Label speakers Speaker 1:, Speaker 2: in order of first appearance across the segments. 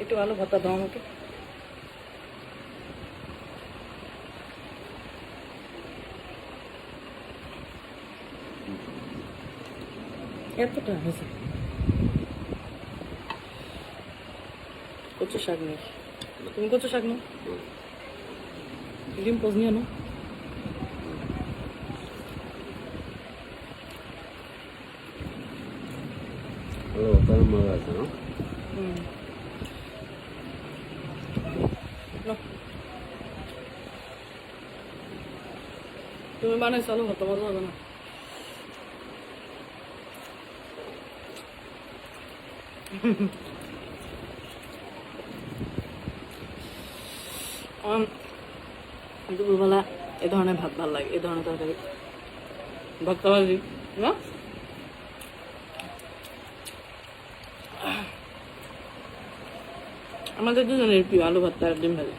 Speaker 1: একটু আলু ভর্তা দাও আমাকে। এতটা হয়েছে। কচু শাক নেই। তুমি কচু শাক নাও। ডিম পোজ নিয়ে নাও।
Speaker 2: ভালো তার মজা আছে না?
Speaker 1: হুম নাও। তুমি আলু ভর্তা মজা হবে না। দুপুরবেলা এ ধরনের ভাত ভালো লাগে, এ ধরনের তরকারি। ভর্তা ভাজি না আমাদের দুজনের প্রিয় আলু ভর্তা আর ডিম ভাজি।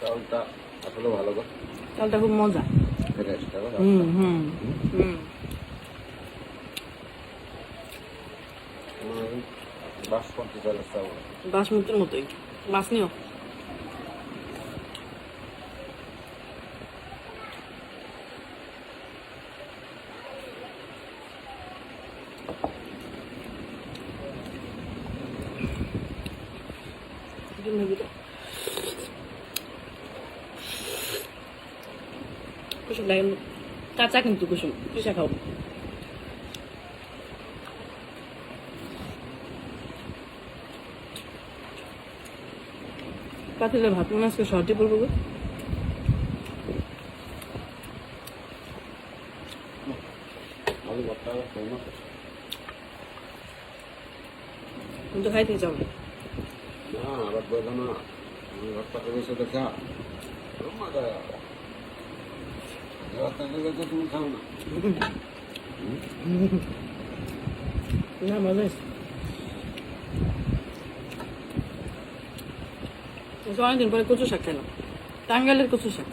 Speaker 2: চাউলটা আসলে ভালো
Speaker 1: চালটা খুব মজা। হুম হুম বাসমতির মতোই। বাস নিও। ডিম ভাজি কুসুম লাগে কাঁচা কিন্তু কুসুম পিসা খাও পাতিলে ভাত মনে আজকে শর্টে পড়ব গো। কিন্তু খাইতে চাও না
Speaker 2: আবার না। আমি তুমি খাও না।
Speaker 1: না মজা অনেকদিন পরে কচু শাক খেলাম। টাঙ্গাইলের কচু শাক।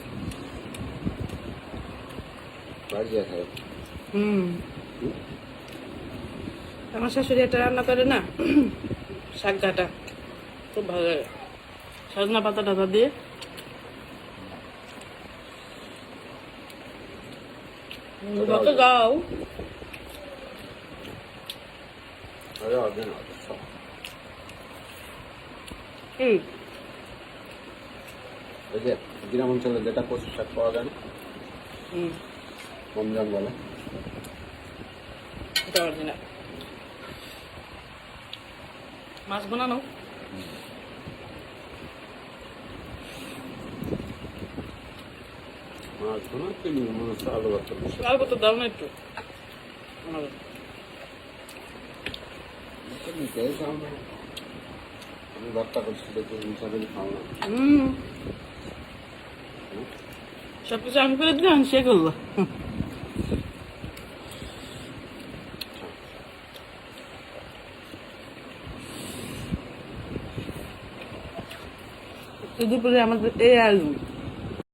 Speaker 1: হুম? আমার শাশুড়ি একটা রান্না করে না শাক ঘাটা। খুব ভালো লাগে। সজনা পাতা টাতা দিয়ে। যত
Speaker 2: ওই যে গ্রাম অঞ্চলে যেটা কচু শাক পাওয়া যায় কম জঙ্গলে।
Speaker 1: মাছ বানানো?
Speaker 2: মাছ ধোনা কিনি মনে হচ্ছে আলু ভর্তা বেশি
Speaker 1: আর কত দাও না একটু আমাদের
Speaker 2: নিতেই চাও না আমি ভর্তা করছি দেখি হিসাবে খাও না
Speaker 1: হুম সব কিছু আমি করে দিলাম সে